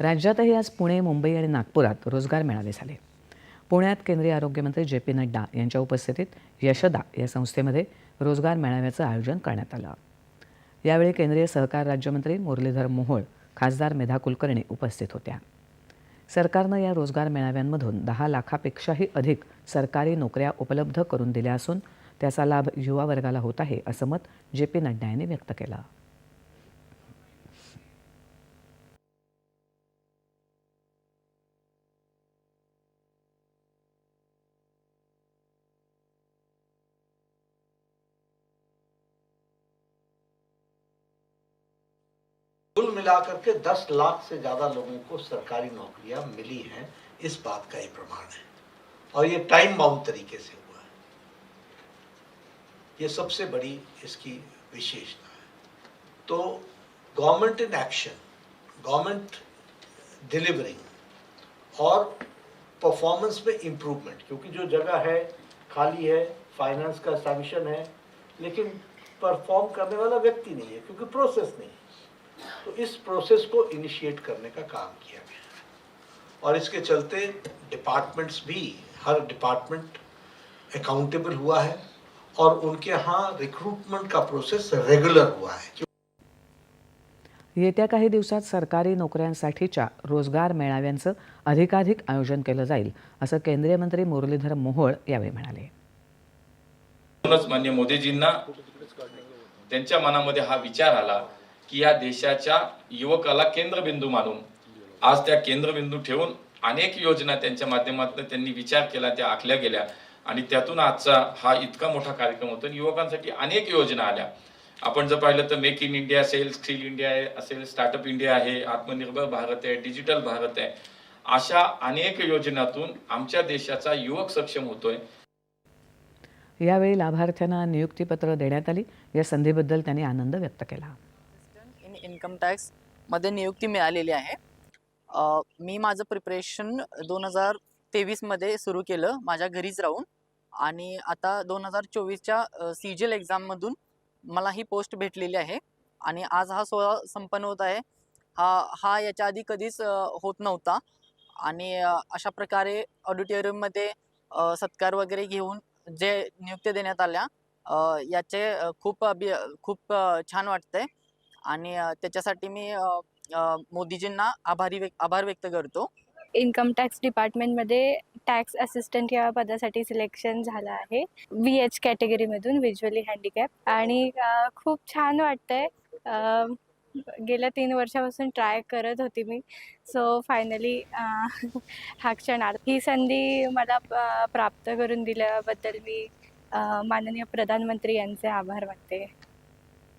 राज्यातही आज पुणे मुंबई आणि नागपुरात रोजगार मेळावे झाले. पुण्यात केंद्रीय आरोग्यमंत्री जे पी नड्डा यांच्या उपस्थितीत यशदा या संस्थेमध्ये रोजगार मेळाव्याचं आयोजन करण्यात आलं. यावेळी केंद्रीय सहकार राज्यमंत्री मुरलीधर मोहोळ खासदार मेधा कुलकर्णी उपस्थित होत्या. सरकारनं या रोजगार मेळाव्यांमधून दहा लाखापेक्षाही अधिक सरकारी नोकऱ्या उपलब्ध करून दिल्या असून त्याचा लाभ युवा वर्गाला होत आहे असं मत जे पी नड्डा यांनी व्यक्त केलं. कुल मिलाकर के 10 लाख से ज्यादा लोगों को सरकारी नौकरियां मिली हैं। इस बात का ये प्रमाण है। और ये टाइम बाउंड तरीके से हुआ है। ये सबसे बड़ी इसकी विशेषता है। तो government in action government delivering और परफॉर्मेंस में इम्प्रूवमेंट क्योंकि जो जगह है खाली है फाइनेंस का सैंक्शन है लेकिन परफॉर्म करने वाला व्यक्ति नहीं है क्योंकि प्रोसेस नहीं है। तो इस प्रोसेस को इनिशिएट करने का काम किया गया। है और इसके चलते डिपार्टमेंट्स भी हर डिपार्टमेंट अकाउंटेबल हुआ है और उनके यहाँ रिक्रूटमेंट का प्रोसेस रेगुलर हुआ है। येत्या काही दिवसात सरकारी नोकऱ्यांसाठीच्या रोजगार मेळाव्यांचं अधिकाधिक आयोजन केलं जाईल असं केंद्रीय मंत्री मुरलीधर मोहोळ यावेळी म्हणाले. म्हणूनच मान्य मोदीजींना त्यांच्या मनामध्ये हा विचार आला की या देशाच्या युवकाला केंद्रबिंदू मानून आज त्या केंद्रबिंदू ठेवून अनेक योजना त्यांच्या माध्यमातून त्यांनी विचार केला त्या आखल्या गेल्या. आणि त्यातून आजचा हा इतका मोठा कार्यक्रम होतो आणि युवकांसाठी अनेक योजना आल्या. आपण जर पाहिलं तर मेक इन इंडिया असेल स्किल इंडिया असेल स्टार्टअप इंडिया आहे आत्मनिर्भर भारत आहे डिजिटल भारत आहे. अशा अनेक योजनातून आमच्या देशाचा युवक सक्षम होतोय. यावेळी लाभार्थ्यांना नियुक्तीपत्र देण्यात आली. या संधीबद्दल त्यांनी आनंद व्यक्त केला. इन्कम टॅक्समध्ये नियुक्ती मिळालेली आहे. मी माझं प्रिपरेशन दोन हजार तेवीसमध्ये सुरू केलं माझ्या घरीच राहून. आणि आता दोन हजार चोवीसच्या सी जी एल एक्झाममधून मला ही पोस्ट भेटलेली आहे. आणि आज हा सोहळा संपन्न होत आहे. हा हा याच्या आधी कधीच होत नव्हता. आणि अशा प्रकारे ऑडिटोरियममध्ये सत्कार वगैरे घेऊन जे नियुक्त्या देण्यात आल्या याचे खूप अभि खूप छान वाटतंय. आणि त्याच्यासाठी मी मोदीजींना आभारी व्यक आभार व्यक्त करतो. इन्कम टॅक्स डिपार्टमेंटमध्ये टॅक्स असिस्टंट या पदासाठी सिलेक्शन झालं आहे. व्ही एच कॅटेगरीमधून व्हिज्युअली हँडिकॅप. आणि खूप छान वाटतंय. गेल्या तीन वर्षापासून ट्राय करत होती मी. सो फायनली हा क्षणार्थ ही संधी मला प्राप्त करून दिल्याबद्दल मी माननीय प्रधानमंत्री यांचे आभार मानते.